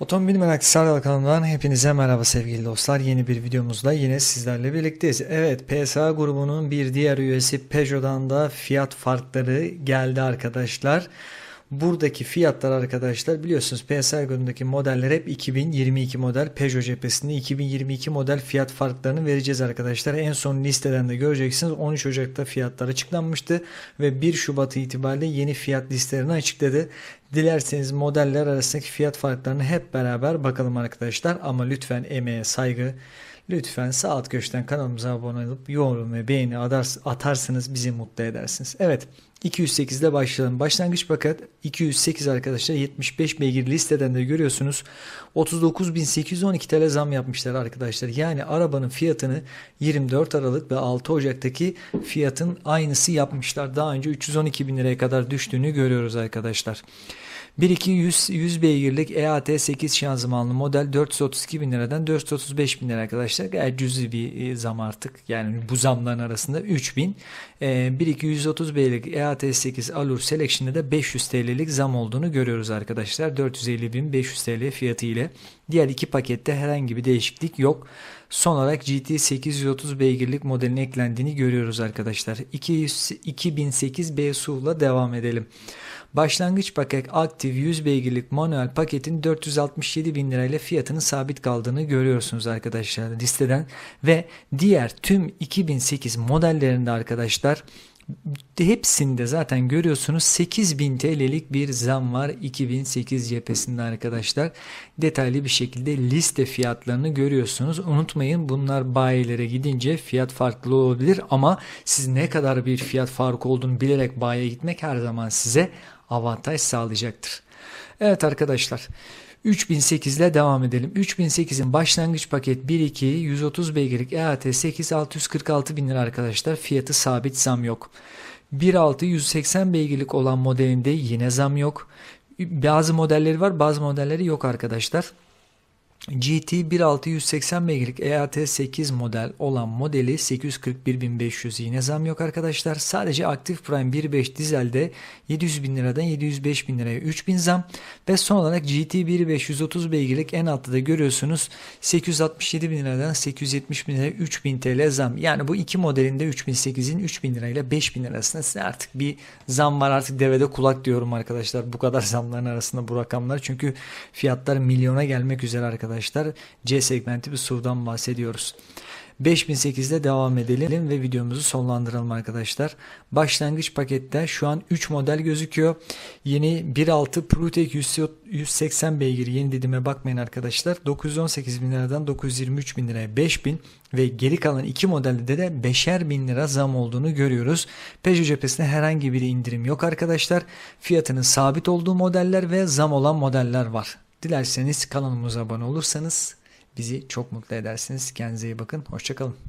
Otomobil Meraklısı kanalından hepinize merhaba sevgili dostlar. Yeni bir videomuzda yine sizlerle birlikteyiz. Evet PSA grubunun bir diğer üyesi Peugeot'dan da fiyat farkları geldi arkadaşlar. Buradaki fiyatlar arkadaşlar biliyorsunuz PSA grubundaki modeller hep 2022 model Peugeot cephesinde 2022 model fiyat farklarını vereceğiz arkadaşlar. En son listeden de göreceksiniz 13 Ocak'ta fiyatlar açıklanmıştı ve 1 Şubat itibariyle yeni fiyat listelerini açıkladı. Dilerseniz modeller arasındaki fiyat farklarını hep beraber bakalım arkadaşlar ama lütfen emeğe saygı Lütfen sağ alt köşeden kanalımıza abone olup yorum ve beğeni atarsanız bizi mutlu edersiniz. Evet 208 ile başlayalım. Başlangıç paket 208 arkadaşlar 75 beygir listeden de görüyorsunuz. 39.812 TL zam yapmışlar arkadaşlar. Yani arabanın fiyatını 24 Aralık ve 6 Ocak'taki fiyatın aynısı yapmışlar. Daha önce 312 bin liraya kadar düştüğünü görüyoruz arkadaşlar. 1.2 100, 100 beygirlik EAT 8 şanzımanlı model 432 bin liradan 435 bin lira arkadaşlar. Gayet cüzi bir e, zam artık. Yani bu zamların arasında 3000. E, 1.2 130 beygirlik EAT 8 Allure Selection'da da 500 TL'lik zam olduğunu görüyoruz arkadaşlar. 450 bin 500 TL fiyatı ile. Diğer iki pakette herhangi bir değişiklik yok. Son olarak GT 830 beygirlik modelin eklendiğini görüyoruz arkadaşlar. 200, 2008 BSU'la devam edelim. Başlangıç paket aktif 100 beygirlik manuel paketin 467 bin lirayla fiyatının sabit kaldığını görüyorsunuz arkadaşlar listeden. Ve diğer tüm 2008 modellerinde arkadaşlar hepsinde zaten görüyorsunuz 8000 TL'lik bir zam var 2008 cephesinde arkadaşlar. Detaylı bir şekilde liste fiyatlarını görüyorsunuz. Unutmayın bunlar bayilere gidince fiyat farklı olabilir ama siz ne kadar bir fiyat farkı olduğunu bilerek bayiye gitmek her zaman size avantaj sağlayacaktır. Evet arkadaşlar 3008 ile devam edelim. 3008'in başlangıç paket 1.2 130 beygirlik EAT 8 646 bin lira arkadaşlar. Fiyatı sabit zam yok. 1.6 180 beygirlik olan modelinde yine zam yok. Bazı modelleri var bazı modelleri yok arkadaşlar. GT 1680 beygirlik EAT 8 model olan modeli 841.500 yine zam yok arkadaşlar. Sadece Active Prime 1.5 dizelde 700 bin liradan 705 bin liraya 3000 zam ve son olarak GT 1.5 130 beygirlik en altta da görüyorsunuz 867 bin liradan 870 bin liraya 3000 TL zam. Yani bu iki modelinde 3008'in 3000 lirayla 5000 arasında size artık bir zam var artık devede kulak diyorum arkadaşlar bu kadar zamların arasında bu rakamlar çünkü fiyatlar milyona gelmek üzere arkadaşlar arkadaşlar. C segmenti bir SUV'dan bahsediyoruz. 5008'de devam edelim ve videomuzu sonlandıralım arkadaşlar. Başlangıç pakette şu an 3 model gözüküyor. Yeni 1.6 ProTech 180 beygir yeni dediğime bakmayın arkadaşlar. 918 bin liradan 923 bin liraya 5000 ve geri kalan iki modelde de 5'er bin lira zam olduğunu görüyoruz. Peugeot cephesinde herhangi bir indirim yok arkadaşlar. Fiyatının sabit olduğu modeller ve zam olan modeller var. Dilerseniz kanalımıza abone olursanız bizi çok mutlu edersiniz. Kendinize iyi bakın. Hoşçakalın.